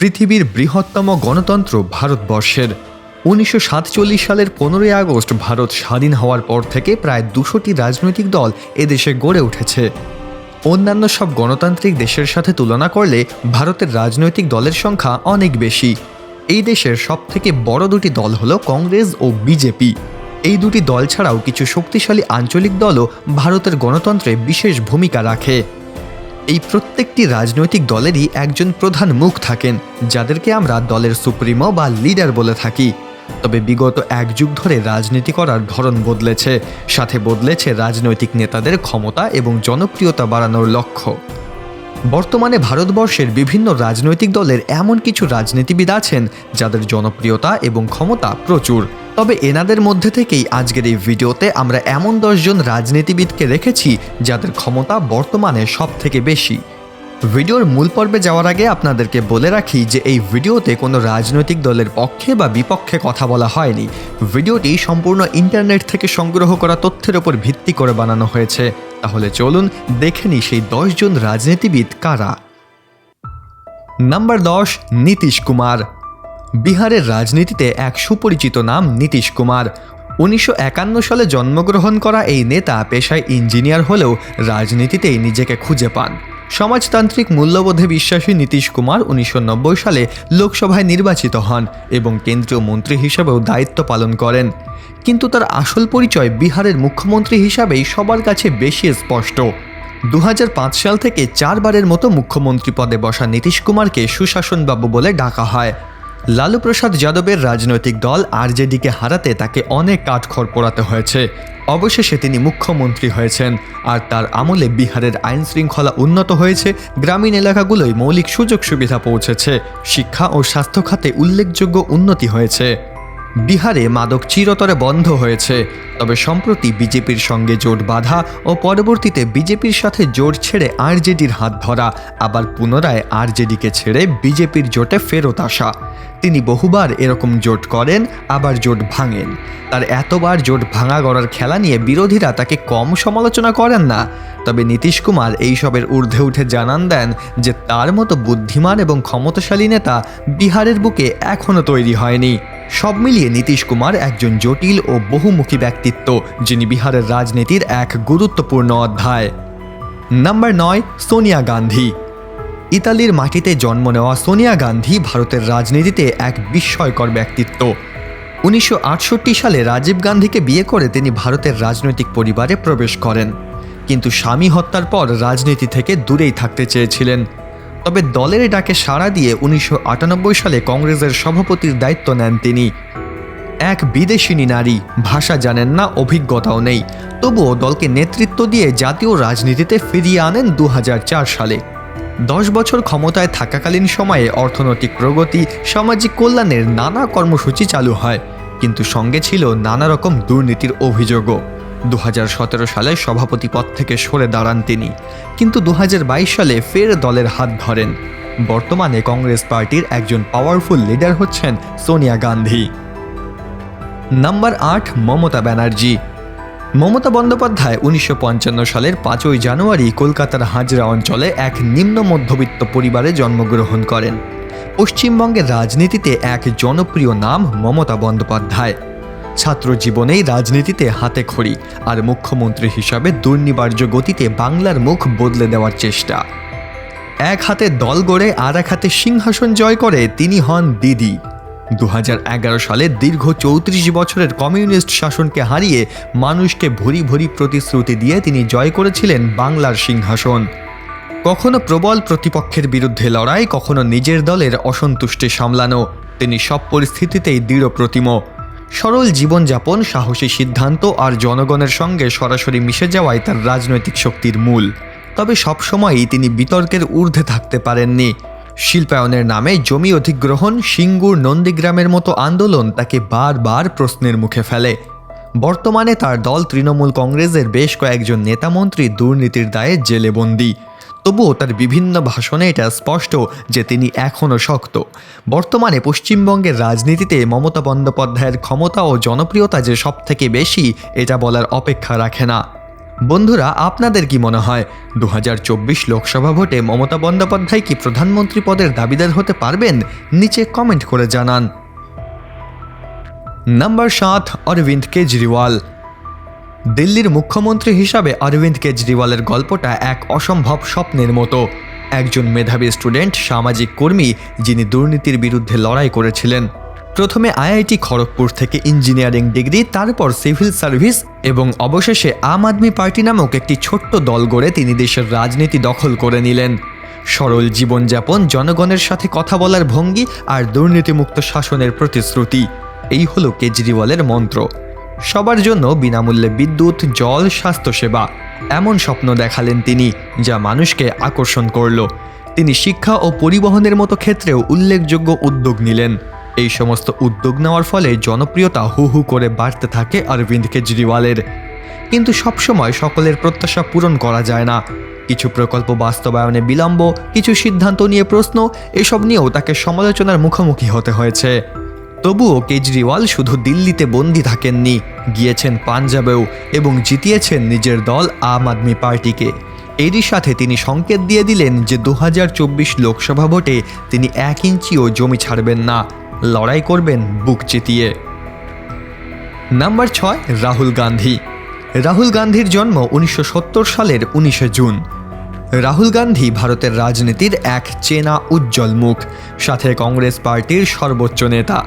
পৃথিবীর বৃহত্তম গণতন্ত্র ভারতবর্ষের। উনিশশো সাতচল্লিশ সালের পনেরোই আগস্ট ভারত স্বাধীন হওয়ার পর থেকে প্রায় দুশোটি রাজনৈতিক দল এদেশে গড়ে উঠেছে। অন্যান্য সব গণতান্ত্রিক দেশের সাথে তুলনা করলে ভারতের রাজনৈতিক দলের সংখ্যা অনেক বেশি। এই দেশের সবথেকে বড় দুটি দল হলো কংগ্রেস ও বিজেপি। এই দুটি দল ছাড়াও কিছু শক্তিশালী আঞ্চলিক দলও ভারতের গণতন্ত্রে বিশেষ ভূমিকা রাখে। এই প্রত্যেকটি রাজনৈতিক দলেরই একজন প্রধান মুখ থাকেন, যাদেরকে আমরা দলের সুপ্রিমো বা লিডার বলে থাকি। তবে বিগত এক যুগ ধরে রাজনীতি করার ধরন বদলেছে, সাথে বদলেছে রাজনৈতিক নেতাদের ক্ষমতা এবং জনপ্রিয়তা বাড়ানোর লক্ষ্য। বর্তমানে ভারতবর্ষের বিভিন্ন রাজনৈতিক দলের এমন কিছু রাজনীতিবিদ আছেন যাদের জনপ্রিয়তা এবং ক্ষমতা প্রচুর। তবে এনাদের মধ্যে থেকেই আজকের এই ভিডিওতে আমরা এমন দশজন রাজনীতিবিদকে রেখেছি যাদের ক্ষমতা বর্তমানে সব থেকে বেশি। ভিডিওর মূল পর্বে যাওয়ার আগে আপনাদেরকে বলে রাখি যে এই ভিডিওতে কোনো রাজনৈতিক দলের পক্ষে বা বিপক্ষে কথা বলা হয়নি। ভিডিওটি সম্পূর্ণ ইন্টারনেট থেকে সংগ্রহ করা তথ্যের ওপর ভিত্তি করে বানানো হয়েছে। তাহলে চলুন দেখে নিই সেই দশজন রাজনীতিবিদ কারা। নাম্বার দশ, নীতিশ কুমার। বিহারের রাজনীতিতে এক সুপরিচিত নাম নীতিশ কুমার। উনিশশো একান্ন সালে জন্মগ্রহণ করা এই নেতা পেশায় ইঞ্জিনিয়ার হলেও রাজনীতিতেই নিজেকে খুঁজে পান। সমাজতান্ত্রিক মূল্যবোধে বিশ্বাসী নীতিশ কুমার উনিশশো নব্বই সালে লোকসভায় নির্বাচিত হন এবং কেন্দ্রীয় মন্ত্রী হিসেবেও দায়িত্ব পালন করেন। কিন্তু তার আসল পরিচয় বিহারের মুখ্যমন্ত্রী হিসাবেই সবার কাছে বেশি স্পষ্ট। দু হাজার পাঁচ সাল থেকে চারবারের মতো মুখ্যমন্ত্রী পদে বসা নীতিশ কুমারকে সুশাসনবাবু বলে ডাকা হয়। লালু প্রসাদ যাদবের রাজনৈতিক দল আরজেডিকে হারাতে তাকে অনেক কাঠখড় পোড়াতে হয়েছে। অবশেষে তিনি মুখ্যমন্ত্রী হয়েছেন। আর তার আমলে বিহারের আইন শৃঙ্খলা উন্নত হয়েছে, গ্রামীণ এলাকাগুলোয় মৌলিক সুযোগ সুবিধা পৌঁছেছে, শিক্ষা ও স্বাস্থ্য খাতে উল্লেখযোগ্য উন্নতি হয়েছে। বিহারে মাদক চিরতরে বন্ধ হয়েছে। তবে সম্প্রতি বিজেপির সঙ্গে জোট বাঁধা ও পরবর্তীতে বিজেপির সাথে জোট ছেড়ে আরজেডির হাত ধরা, আবার পুনরায় আরজেডিকে ছেড়ে বিজেপির জোটে ফেরত আসা। তিনি বহুবার এরকম জোট করেন, আবার জোট ভাঙেন। তার এতবার জোট ভাঙা গড়ার খেলা নিয়ে বিরোধীরা তাকে কম সমালোচনা করেন না। তবে নীতিশ কুমার এইসবের ঊর্ধ্বে উঠে জানান দেন যে তার মতো বুদ্ধিমান এবং ক্ষমতাশালী নেতা বিহারের বুকে এখনও তৈরি হয়নি। সব মিলিয়ে নীতিশ কুমার একজন জটিল ও বহুমুখী ব্যক্তিত্ব, যিনি বিহারের রাজনীতির এক গুরুত্বপূর্ণ অধ্যায়। নাম্বার নয়, সোনিয়া গান্ধী। ইতালির মাটিতে জন্ম নেওয়া সোনিয়া গান্ধী ভারতের রাজনীতিতে এক বিস্ময়কর ব্যক্তিত্ব। উনিশশো আটষট্টি সালে রাজীব গান্ধীকে বিয়ে করে তিনি ভারতের রাজনৈতিক পরিবারে প্রবেশ করেন। কিন্তু স্বামী হত্যার পর রাজনীতি থেকে দূরেই থাকতে চেয়েছিলেন। তবে দলের ডাকে সাড়া দিয়ে উনিশশো আটানব্বই সালে কংগ্রেসের সভাপতির দায়িত্ব নেন তিনি। এক বিদেশিনী নারী, ভাষা জানেন না, অভিজ্ঞতাও নেই। তবুও দলকে নেতৃত্ব দিয়ে জাতীয় রাজনীতিতে ফিরিয়ে আনেন দু হাজার চার সালে। দশ বছর ক্ষমতায় থাকাকালীন সময়ে অর্থনৈতিক প্রগতি, সামাজিক কল্যাণের নানা কর্মসূচি চালু হয়, কিন্তু সঙ্গে ছিল নানা রকম দুর্নীতির অভিযোগও। দু হাজার সতেরো সালে সভাপতি পদ থেকে সরে দাঁড়ান তিনি। কিন্তু দু হাজার বাইশ সালে ফের দলের হাত ধরেন। বর্তমানে কংগ্রেস পার্টির একজন পাওয়ারফুল লিডার হচ্ছেন সোনিয়া গান্ধী। নাম্বার আট, মমতা ব্যানার্জি। মমতা বন্দ্যোপাধ্যায় উনিশশো পঞ্চান্ন সালের পাঁচই জানুয়ারি কলকাতার হাজরা অঞ্চলে এক নিম্ন মধ্যবিত্ত পরিবারে জন্মগ্রহণ করেন। পশ্চিমবঙ্গের রাজনীতিতে এক জনপ্রিয় নাম মমতা বন্দ্যোপাধ্যায়। ছাত্র জীবনেই রাজনীতিতে হাতে খড়ি আর মুখ্যমন্ত্রী হিসাবে দুর্নিবার্য গতিতে বাংলার মুখ বদলে দেওয়ার চেষ্টা। এক হাতে দল গড়ে আর এক হাতে সিংহাসন জয় করে তিনি হন দিদি। দু হাজার এগারো সালে দীর্ঘ চৌত্রিশ বছরের কমিউনিস্ট শাসনকে হারিয়ে মানুষকে ভরি ভরি প্রতিশ্রুতি দিয়ে তিনি জয় করেছিলেন বাংলার সিংহাসন। কখনো প্রবল প্রতিপক্ষের বিরুদ্ধে লড়াই, কখনো নিজের দলের অসন্তুষ্টি সামলানো। তিনি সব পরিস্থিতিতেই দৃঢ় প্রতিম সরল জীবনযাপন, সাহসী সিদ্ধান্ত আর জনগণের সঙ্গে সরাসরি মিশে যাওয়াই তার রাজনৈতিক শক্তির মূল। তবে সবসময়ই তিনি বিতর্কের ঊর্ধ্বে থাকতে পারেননি। শিল্পায়নের নামে জমি অধিগ্রহণ, সিঙ্গুর নন্দীগ্রামের মতো আন্দোলন তাকে বারবার প্রশ্নের মুখে ফেলে। বর্তমানে তার দল তৃণমূল কংগ্রেসের বেশ কয়েকজন নেতামন্ত্রী দুর্নীতির দায়ে জেলে বন্দী তবুও তার বিভিন্ন ভাষণে এটা স্পষ্ট যে তিনি এখনও শক্ত। বর্তমানে পশ্চিমবঙ্গের রাজনীতিতে মমতা বন্দ্যোপাধ্যায়ের ক্ষমতা ও জনপ্রিয়তা যে সব থেকে বেশি, এটা বলার অপেক্ষা রাখে না। বন্ধুরা, আপনাদের কি মনে হয়? দু হাজার চব্বিশ লোকসভা ভোটে মমতা বন্দ্যোপাধ্যায় কি প্রধানমন্ত্রী পদের দাবিদার হতে পারবেন? নিচে কমেন্ট করে জানান। নাম্বার সাত, অরবিন্দ কেজরিওয়াল। দিল্লির মুখ্যমন্ত্রী হিসাবে অরবিন্দ কেজরিওয়ালের গল্পটা এক অসম্ভব স্বপ্নের মতো। একজন মেধাবী স্টুডেন্ট, সামাজিক কর্মী, যিনি দুর্নীতির বিরুদ্ধে লড়াই করেছিলেন। প্রথমে আইআইটি খড়গপুর থেকে ইঞ্জিনিয়ারিং ডিগ্রি, তারপর সিভিল সার্ভিস এবং অবশেষে আম আদমি পার্টি নামক একটি ছোট্ট দল গড়ে তিনি দেশের রাজনীতি দখল করে নিলেন। সরল জীবনযাপন, জনগণের সাথে কথা বলার ভঙ্গি আর দুর্নীতিমুক্ত শাসনের প্রতিশ্রুতি। এই হলো কেজরিওয়ালের মন্ত্র। সবার জন্য বিনামূল্যে বিদ্যুৎ, জল, স্বাস্থ্যসেবা, এমন স্বপ্ন দেখালেন তিনি, যা মানুষকে আকর্ষণ করল। তিনি শিক্ষা ও পরিবহনের মতো ক্ষেত্রেও উল্লেখযোগ্য উদ্যোগ নিলেন। এই সমস্ত উদ্যোগ নেওয়ার ফলে জনপ্রিয়তা হু হু করে বাড়তে থাকে অরবিন্দ কেজরিওয়ালের। কিন্তু সবসময় সকলের প্রত্যাশা পূরণ করা যায় না। কিছু প্রকল্প বাস্তবায়নে বিলম্ব, কিছু সিদ্ধান্ত নিয়ে প্রশ্ন, এসব নিয়েও তাকে সমালোচনার মুখোমুখি হতে হয়েছে। তবুও কেজরিওয়াল শুধু দিল্লিতে বন্দি থাকেননি, গিয়েছেন পাঞ্জাবেও এবং জিতিয়েছেন নিজের দল আম আদমি পার্টিকে। এরই সাথে তিনি সংকেত দিয়ে দিলেন যে দু হাজার চব্বিশ লোকসভা ভোটে তিনি এক ইঞ্চিও জমি ছাড়বেন না, লড়াই করবেন বুক চিতিয়ে। নাম্বার ছয়, রাহুল গান্ধী। রাহুল গান্ধীর জন্ম উনিশশো সত্তর সালের উনিশে জুন। রাহুল গান্ধী ভারতের রাজনীতির এক চেনা উজ্জ্বল মুখ, সাথে কংগ্রেস পার্টির সর্বোচ্চ নেতা।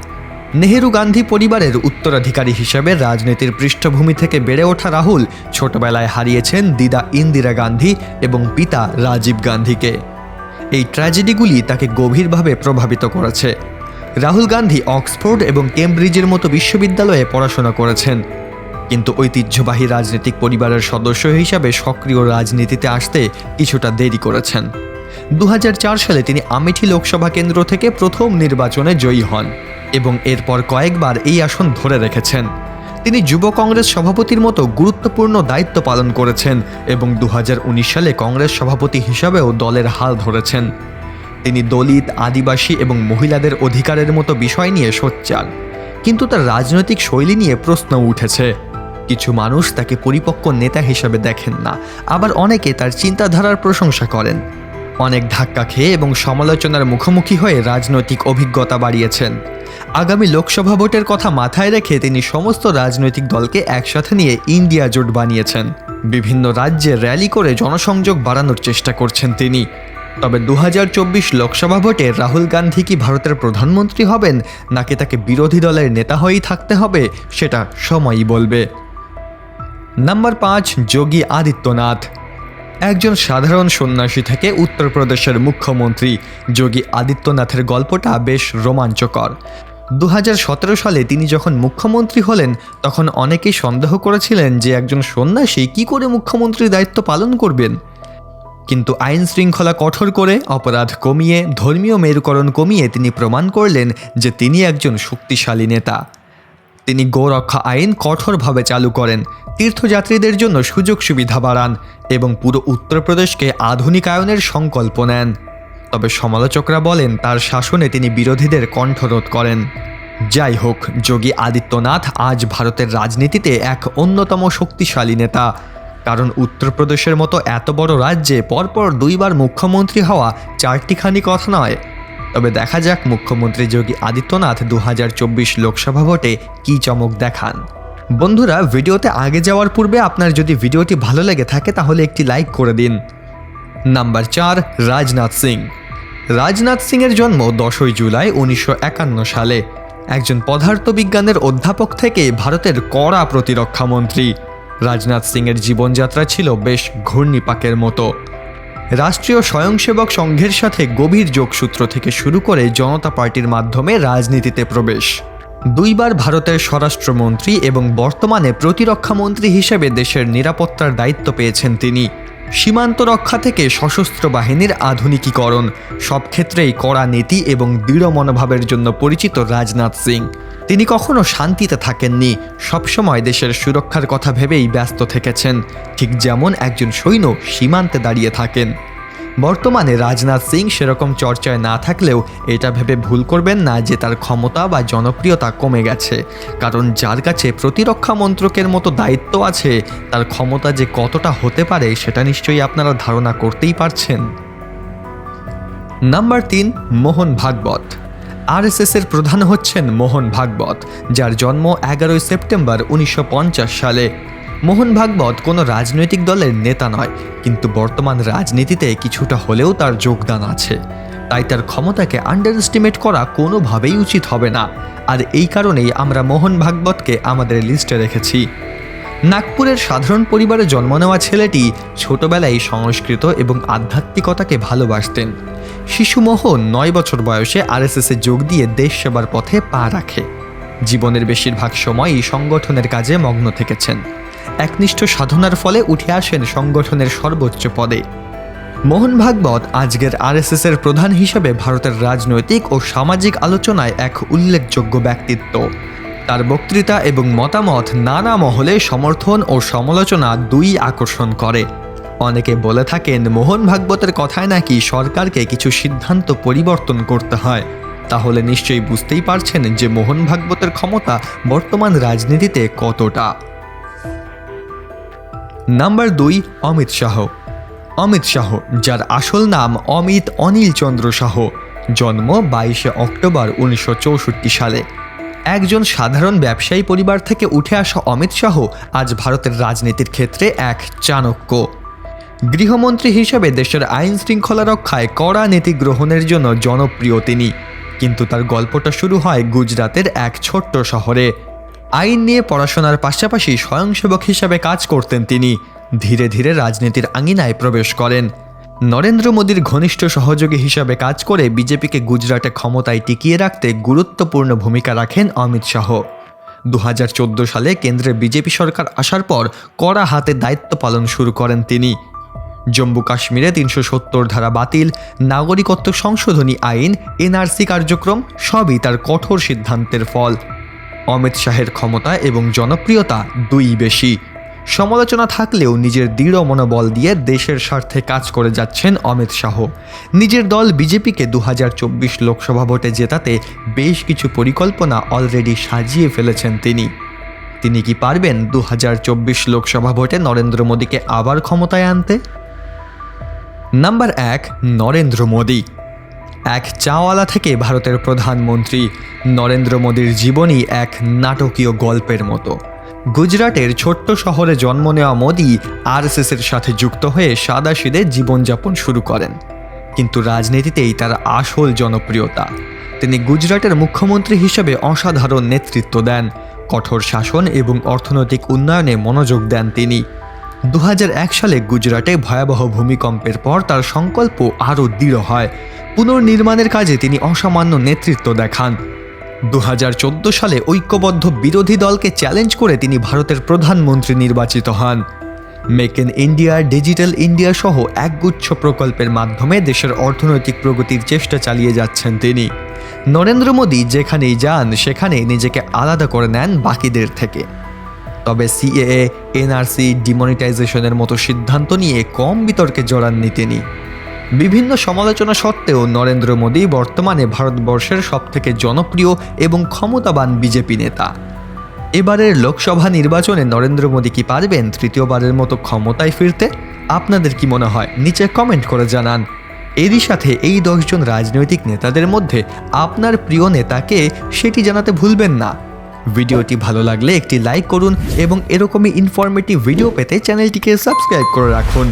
নেহেরু গান্ধী পরিবারের উত্তরাধিকারী হিসেবে রাজনীতির পৃষ্ঠভূমি থেকে বেড়ে ওঠা রাহুল ছোটবেলায় হারিয়েছেন দিদা ইন্দিরা গান্ধী এবং পিতা রাজীব গান্ধীকে। এই ট্র্যাজেডিগুলি তাকে গভীরভাবে প্রভাবিত করেছে। রাহুল গান্ধী অক্সফোর্ড এবং কেমব্রিজের মতো বিশ্ববিদ্যালয়ে পড়াশোনা করেছেন। কিন্তু ঐতিহ্যবাহী রাজনৈতিক পরিবারের সদস্য হিসাবে সক্রিয় রাজনীতিতে আসতে কিছুটা দেরি করেছেন। দু হাজার চার সালে তিনি আমেঠি লোকসভা কেন্দ্র থেকে প্রথম নির্বাচনে জয়ী হন। এবং এরপর কয়েকবার এই আসন ধরে রেখেছেন। তিনি যুব কংগ্রেস সভাপতির মতো গুরুত্বপূর্ণ দায়িত্ব পালন করেছেন এবং দু হাজার উনিশ সালে কংগ্রেস সভাপতি হিসাবেও দলের হাল ধরেছেন। তিনি দলিত, আদিবাসী এবং মহিলাদের অধিকারের মতো বিষয় নিয়ে সোচ্চার। কিন্তু তার রাজনৈতিক শৈলী নিয়ে প্রশ্ন উঠেছে। কিছু মানুষ তাকে পরিপক্ক নেতা হিসেবে দেখেন না, আবার অনেকে তার চিন্তাধারার প্রশংসা করেন। অনেক ধাক্কা খেয়ে এবং সমালোচনার মুখোমুখি হয়ে রাজনৈতিক অভিজ্ঞতা বাড়িয়েছেন। আগামী লোকসভা ভোটের কথা মাথায় রেখে তিনি সমস্ত রাজনৈতিক দলকে একসাথে নিয়ে ইন্ডিয়া জোট বানিয়েছেন। বিভিন্ন রাজ্যে র্যালি করে জনসংযোগ বাড়ানোর চেষ্টা করছেন তিনি। তবে দু হাজার চব্বিশ লোকসভা ভোটে রাহুল গান্ধী কি ভারতের প্রধানমন্ত্রী হবেন, নাকি তাকে বিরোধী দলের নেতা হয়েই থাকতে হবে, সেটা সময়ই বলবে। নাম্বার পাঁচ, যোগী আদিত্যনাথ। একজন সাধারণ সন্ন্যাসী থেকে উত্তরপ্রদেশের মুখ্যমন্ত্রী যোগী আদিত্যনাথের গল্পটা বেশ রোমাঞ্চকর। দু হাজার সতেরো সালে তিনি যখন মুখ্যমন্ত্রী হলেন, তখন অনেকেই সন্দেহ করেছিলেন যে একজন সন্ন্যাসী কি করে মুখ্যমন্ত্রীর দায়িত্ব পালন করবেন। কিন্তু আইন শৃঙ্খলা কঠোর করে, অপরাধ কমিয়ে, ধর্মীয় মেরুকরণ কমিয়ে তিনি প্রমাণ করলেন যে তিনি একজন শক্তিশালী নেতা। তিনি গোরক্ষা আইন কঠোরভাবে চালু করেন, তীর্থযাত্রীদের জন্য সুযোগ সুবিধা বাড়ান এবং পুরো উত্তরপ্রদেশকে আধুনিকায়নের সংকল্প নেন। তবে সমালোচকরা বলেন, তার শাসনে তিনি বিরোধীদের কণ্ঠরোধ করেন। যাই হোক, যোগী আদিত্যনাথ আজ ভারতের রাজনীতিতে এক অন্যতম শক্তিশালী নেতা। কারণ উত্তরপ্রদেশের মতো এত বড় রাজ্যে পরপর দুইবার মুখ্যমন্ত্রী হওয়া চারটিখানি কথা নয় তবে দেখা যাক মুখ্যমন্ত্রী যোগী আদিত্যনাথ দু হাজার চব্বিশ লোকসভা ভোটে কী চমক দেখান। বন্ধুরা, ভিডিওতে আগে যাওয়ার পূর্বে আপনার যদি ভিডিওটি ভালো লেগে থাকে তাহলে একটি লাইক করে দিন। নাম্বার চার, রাজনাথ সিং। রাজনাথ সিংয়ের জন্ম দশই জুলাই উনিশশো একান্ন সালে। একজন পদার্থবিজ্ঞানের অধ্যাপক থেকে ভারতের কড়া প্রতিরক্ষা মন্ত্রী। রাজনাথ সিংয়ের জীবনযাত্রা ছিল বেশ ঘূর্ণিপাকের মতো। রাষ্ট্রীয় স্বয়ংসেবক সংঘের সাথে গভীর যোগসূত্র থেকে শুরু করে জনতা পার্টির মাধ্যমে রাজনীতিতে প্রবেশ। দুইবার ভারতের স্বরাষ্ট্রমন্ত্রী এবং বর্তমানে প্রতিরক্ষা মন্ত্রী হিসেবে দেশের নিরাপত্তার দায়িত্ব পেয়েছেন তিনি। সীমান্ত রক্ষা থেকে সশস্ত্র বাহিনীর আধুনিকীকরণ, সব ক্ষেত্রেই কড়া নীতি এবং দৃঢ় মনোভাবের জন্য পরিচিত রাজনাথ সিং। তিনি কখনো শান্তিতে থাকেননি সবসময় দেশের সুরক্ষার কথা ভেবেই ব্যস্ত থেকেছেন, ঠিক যেমন একজন সৈন্য সীমান্তে দাঁড়িয়ে থাকেন। বর্তমানে রাজনাথ সিং সেরকম চর্চায় না থাকলেও এটা ভেবে ভুল করবেন না যে তার ক্ষমতা বা জনপ্রিয়তা কমে গেছে। কারণ যার কাছে প্রতিরক্ষা মন্ত্রকের মতো দায়িত্ব আছে, তার ক্ষমতা যে কতটা হতে পারে সেটা নিশ্চয়ই আপনারা ধারণা করতেই পারছেন। নাম্বার তিন, মোহন ভাগবত। আরএসএস এর প্রধান হচ্ছেন মোহন ভাগবত, যার জন্ম এগারোই সেপ্টেম্বর উনিশশো পঞ্চাশ সালে। মোহন ভাগবত কোনো রাজনৈতিক দলের নেতা নয়, কিন্তু বর্তমান রাজনীতিতে কিছুটা হলেও তার যোগদান আছে। তাই তার ক্ষমতাকে আন্ডার এস্টিমেট করা কোনোভাবেই উচিত হবে না। আর এই কারণেই আমরা মোহন ভাগবতকে আমাদের লিস্টে রেখেছি। নাগপুরের সাধারণ পরিবারে জন্ম নেওয়া ছেলেটি ছোটবেলায় সংস্কৃত এবং আধ্যাত্মিকতাকে ভালোবাসতেন। শিশু মোহন নয় বছর বয়সে আরএসএসে যোগ দিয়ে দেশ সেবার পথে পা রাখে। জীবনের বেশিরভাগ সময়ই সংগঠনের কাজে মগ্ন থেকেছেন। একনিষ্ঠ সাধনার ফলে উঠে আসেন সংগঠনের সর্বোচ্চ পদে। মোহন ভাগবত আজকের আরএসএস এর প্রধান হিসেবে ভারতের রাজনৈতিক ও সামাজিক আলোচনায় এক উল্লেখযোগ্য ব্যক্তিত্ব। তার বক্তৃতা এবং মতামত নানা মহলে সমর্থন ও সমালোচনা দুই আকর্ষণ করে। অনেকে বলে থাকেন, মোহন ভাগবতের কথায় নাকি সরকারকে কিছু সিদ্ধান্ত পরিবর্তন করতে হয়। তাহলে নিশ্চয়ই বুঝতেই পারছেন যে মোহন ভাগবতের ক্ষমতা বর্তমান রাজনীতিতে কতটা। নাম্বার দুই, অমিত শাহ। অমিত শাহ, যার আসল নাম অমিত অনিল চন্দ্র শাহ, জন্ম বাইশে অক্টোবর উনিশশো চৌষট্টি সালে। একজন সাধারণ ব্যবসায়ী পরিবার থেকে উঠে আসা অমিত শাহ আজ ভারতের রাজনীতির ক্ষেত্রে এক চাণক্য। গৃহমন্ত্রী হিসেবে দেশের আইন শৃঙ্খলা রক্ষায় কড়া নীতি গ্রহণের জন্য জনপ্রিয় তিনি। কিন্তু তার গল্পটা শুরু হয় গুজরাতের এক ছোট্ট শহরে। আইন নিয়ে পড়াশোনার পাশাপাশি স্বয়ংসেবক হিসাবে কাজ করতেন তিনি। ধীরে ধীরে রাজনীতির আঙিনায় প্রবেশ করেন। নরেন্দ্র মোদীর ঘনিষ্ঠ সহযোগী হিসাবে কাজ করে বিজেপিকে গুজরাটে ক্ষমতায় টিকিয়ে রাখতে গুরুত্বপূর্ণ ভূমিকা রাখেন অমিত শাহ। দু হাজার চোদ্দ সালে কেন্দ্রে বিজেপি সরকার আসার পর কড়া হাতে দায়িত্ব পালন শুরু করেন তিনি। জম্মু কাশ্মীরে তিনশো সত্তর ধারা বাতিল, নাগরিকত্ব সংশোধনী আইন, এনআরসি কার্যক্রম, সবই তার কঠোর সিদ্ধান্তের ফল। অমিত শাহের ক্ষমতা এবং জনপ্রিয়তা দুই বেশি। সমালোচনা থাকলেও নিজের দৃঢ় মনোবল দিয়ে দেশের স্বার্থে কাজ করে যাচ্ছেন অমিত শাহ। নিজের দল বিজেপিকে দু হাজার চব্বিশ লোকসভা ভোটে জেতাতে বেশ কিছু পরিকল্পনা অলরেডি সাজিয়ে ফেলেছেন তিনি। তিনি কি পারবেন দু হাজার চব্বিশ লোকসভা ভোটে নরেন্দ্র মোদীকে আবার ক্ষমতায় আনতে? নাম্বার এক, নরেন্দ্র মোদী। এক চাওয়ালা থেকে ভারতের প্রধানমন্ত্রী নরেন্দ্র মোদীর জীবনই এক নাটকীয় গল্পের মতো। গুজরাটের ছোট্ট শহরে জন্ম নেওয়া মোদী আরএসএসের সাথে যুক্ত হয়ে সাদাসিদে জীবনযাপন শুরু করেন। কিন্তু রাজনীতিতেই তার আসল জনপ্রিয়তা। তিনি গুজরাটের মুখ্যমন্ত্রী হিসেবে অসাধারণ নেতৃত্ব দেন, কঠোর শাসন এবং অর্থনৈতিক উন্নয়নে মনোযোগ দেন তিনি। দু হাজার এক সালে গুজরাটে ভয়াবহ ভূমিকম্পের পর তার সংকল্প আরও দৃঢ় হয়। পুনর্নির্মাণের কাজে তিনি অসামান্য নেতৃত্ব দেখান। দু হাজার চোদ্দ সালে ঐক্যবদ্ধ বিরোধী দলকে চ্যালেঞ্জ করে তিনি ভারতের প্রধানমন্ত্রী নির্বাচিত হন। Make in India, digital India সহ একগুচ্ছ প্রকল্পের মাধ্যমে দেশের অর্থনৈতিক প্রগতির চেষ্টা চালিয়ে যাচ্ছেন তিনি। নরেন্দ্র মোদী যেখানেই যান সেখানে নিজেকে আলাদা করে নেন বাকিদের থেকে। তবে সিএএ, এনআরসি ডিমনিটাইজেশনের মতো সিদ্ধান্ত নিয়ে কম বিতর্কে জড়াননি তিনি। বিভিন্ন সমালোচনা সত্ত্বেও নরেন্দ্র মোদী বর্তমানে ভারতবর্ষের সবথেকে জনপ্রিয় এবং ক্ষমতাবান বিজেপি নেতা। এবারের লোকসভা নির্বাচনে নরেন্দ্র মোদী কি পারবেন তৃতীয়বারের মতো ক্ষমতায় ফিরতে? আপনাদের কি মনে হয়? নিচে কমেন্ট করে জানান। এরই সাথে এই দশজন রাজনৈতিক নেতাদের মধ্যে আপনার প্রিয় নেতাকে সেটি জানাতে ভুলবেন না। ভিডিওটি ভালো লাগলে একটি লাইক করুন এবং এরকমই ইনফরমেটিভ ভিডিও পেতে চ্যানেলটিকে সাবস্ক্রাইব করে রাখুন।